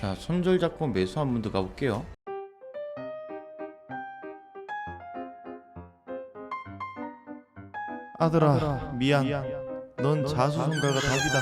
자, 손절 잡고 매수 한번 더 가볼게요. 아들아, 미안. 넌 자수성가가 답이다.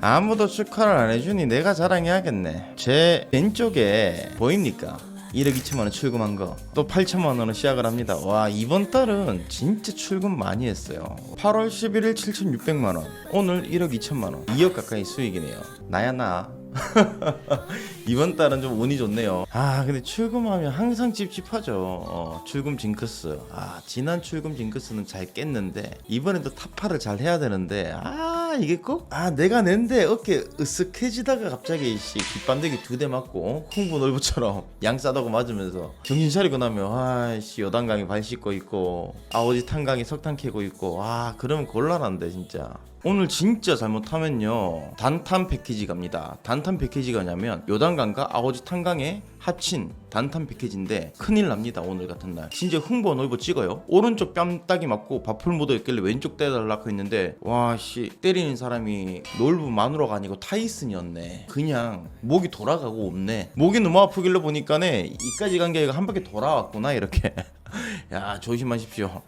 아무도 축하를 안 해주니 내가 자랑해야겠네. 제 왼쪽에 보입니까? 1억 2천만 원 출금한 거. 또 8천만 원으로 시작을 합니다. 와 이번 달은 진짜 출금 많이 했어요. 8월 11일 7,600만 원. 오늘 1억 2천만 원. 2억 가까이 수익이네요. 나야 나. 이번 달은 좀 운이 좋네요. 아 근데 출금하면 항상 찝찝하죠. 어, 출금 징크스. 아 지난 출금 징크스는 잘 깼는데 이번에도 타파를 잘 해야 되는데 아 이게 꼭 아 내가 낸데 어깨 으쓱해지다가 갑자기 씨 깃반대기 두 대 맞고 흥부 놀부처럼 양 싸다고 맞으면서 정신 차리고 나면 아씨 여단강에 발 씻고 있고 아오지 탄강에 석탄 캐고 있고 아 그러면 곤란한데 진짜. 오늘 진짜 잘못하면요. 단탄 패키지 갑니다. 단탄 패키지가 냐면 요단강과 아오지 탄강에 합친 단탄 패키지인데 큰일 납니다 오늘 같은 날. 진짜 흥보 놀고 찍어요. 오른쪽 뺨따기 맞고 밥풀 묻어 있길래 왼쪽 떼달라고 했는데 와씨. 때리는 사람이 놀부 마누라가 아니고 타이슨이었네. 그냥 목이 돌아가고 없네. 목이 너무 아프길래 보니까네 이까지 간 게 한 바퀴 돌아왔구나 이렇게. 야 조심하십시오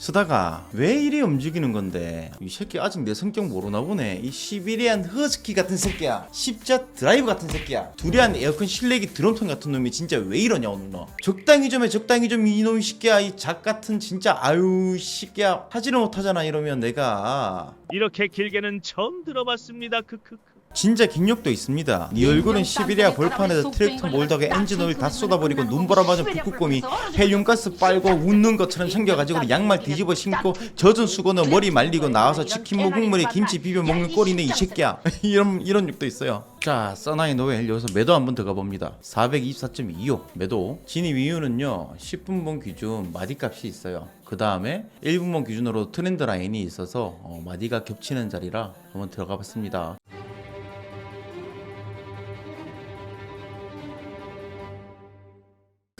쓰다가 왜 이리 움직이는 건데? 이 새끼 아직 내 성격 모르나 보네. 이 시비리안 허스키 같은 새끼야. 십자 드라이브 같은 새끼야. 두리안 에어컨 실내기 드럼통 같은 놈이 진짜 왜 이러냐 오늘 너. 적당히 좀 해 적당히 좀 이놈 새끼야. 이 작 같은 진짜 아유 새끼야. 하지를 못하잖아 이러면 내가. 이렇게 길게는 처음 들어봤습니다. 크크크. 진짜 갱력도 있습니다. 네 얼굴은 시베리아 벌판에서 트랙터 몰다가 엔진 오일 다 쏟아버리고 눈보라 맞은 북극곰이 헬륨가스 빨고 웃는 것처럼 생겨가지고 양말 뒤집어 신고 젖은 수건으로 머리 말리고 나와서 치킨 무국물에 김치 비벼 먹는 꼴이네 이 새끼야. 이런 이런 욕도 있어요. 자, 써나이 노엘 여기서 매도 한번 들어가 봅니다. 424.25 매도. 진입 이유는요. 10분봉 기준 마디값이 있어요. 그 다음에 1분봉 기준으로 트렌드 라인이 있어서 어, 마디가 겹치는 자리라 한번 들어가 봤습니다.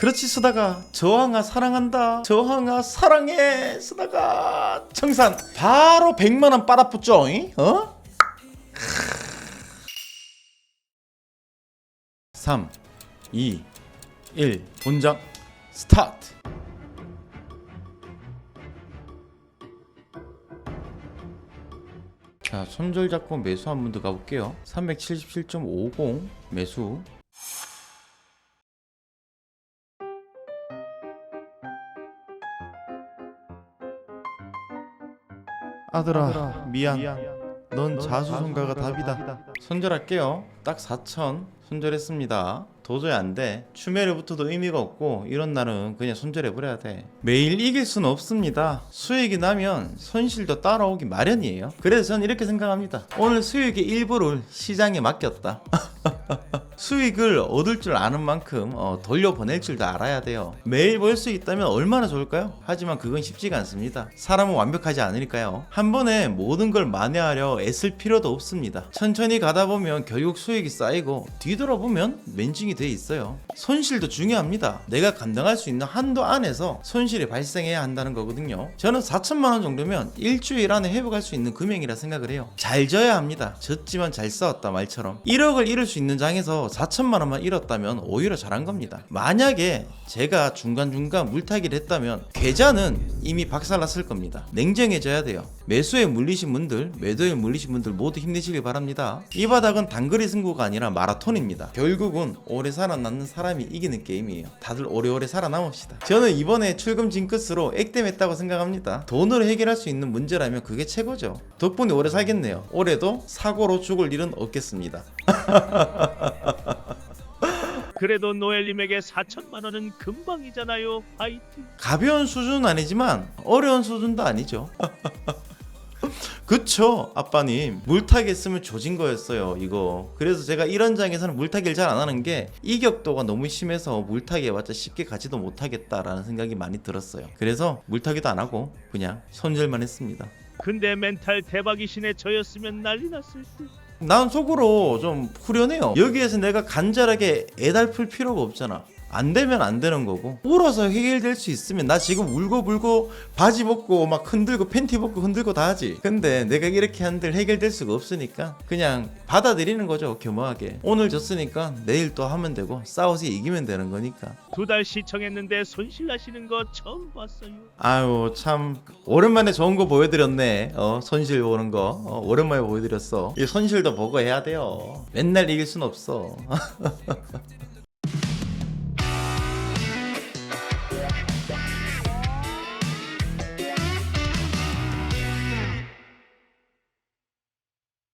그렇지 쓰다가. 저항아 사랑한다. 저항아 사랑해 쓰다가. 청산. 바로 100만원 빨아붙죠 이? 어? 3 2 1 본장. 스타트. 자 손절 잡고 매수 한번 더 가볼게요. 377.50 매수 아들아, 미안. 넌 자수성가가 답이다. 손절할게요. 딱 4천 손절했습니다. 도저히 안 돼. 추매를부터도 의미가 없고 이런 날은 그냥 손절해 버려야 돼. 매일 이길 수는 없습니다. 수익이 나면 손실도 따라오기 마련이에요. 그래서 저는 이렇게 생각합니다. 오늘 수익의 일부를 시장에 맡겼다. 수익을 얻을 줄 아는 만큼 어, 돌려보낼 줄도 알아야 돼요. 매일 벌 수 있다면 얼마나 좋을까요? 하지만 그건 쉽지가 않습니다. 사람은 완벽하지 않으니까요. 한 번에 모든 걸 만회하려 애쓸 필요도 없습니다. 천천히 가다 보면 결국 수익이 쌓이고 뒤돌아보면 맨징이 돼 있어요. 손실도 중요합니다. 내가 감당할 수 있는 한도 안에서 손실이 발생해야 한다는 거거든요. 저는 4천만 원 정도면 일주일 안에 회복할 수 있는 금액이라 생각을 해요. 잘 져야 합니다. 졌지만 잘 싸웠다 말처럼 1억을 잃을 수 있는 장에서 4천만 원만 잃었다면 오히려 잘한 겁니다. 만약에 제가 중간중간 물타기를 했다면 계좌는 이미 박살났을 겁니다. 냉정해져야 돼요. 매수에 물리신 분들, 매도에 물리신 분들 모두 힘내시길 바랍니다. 이 바닥은 단거리 승부가 아니라 마라톤입니다. 결국은 오래 살아남는 사람이 이기는 게임이에요. 다들 오래오래 살아남읍시다. 저는 이번에 출금 징크스로 액땜했다고 생각합니다. 돈으로 해결할 수 있는 문제라면 그게 최고죠. 덕분에 오래 살겠네요. 올해도 사고로 죽을 일은 없겠습니다. 그래도 노엘님에게 4천만 원은 금방이잖아요. 화이팅. 가벼운 수준은 아니지만 어려운 수준도 아니죠. 그쵸 아빠님 물타기 했으면 조진 거였어요 이거 그래서 제가 이런 장에서는 물타기를 잘 안 하는 게 이격도가 너무 심해서 물타기 해봤자 쉽게 가지도 못하겠다라는 생각이 많이 들었어요 그래서 물타기도 안 하고 그냥 손절만 했습니다 근데 멘탈 대박이시네 저였으면 난리 났을 듯. 난 속으로 좀 후련해요. 여기에서 내가 간절하게 애달플 필요가 없잖아 안 되면 안 되는 거고. 울어서 해결될 수 있으면 나 지금 울고 불고 바지 벗고 막 흔들고 팬티 벗고 흔들고 다 하지. 근데 내가 이렇게 한들 해결될 수가 없으니까 그냥 받아들이는 거죠 겸허하게. 오늘 졌으니까 내일 또 하면 되고 싸워서 이기면 되는 거니까. 두 달 시청했는데 손실나시는 거 처음 봤어요. 아유 참. 오랜만에 좋은 거 보여드렸네. 어 손실 보는 거. 어, 오랜만에 보여드렸어. 이 손실도 보고 해야 돼요. 맨날 이길 순 없어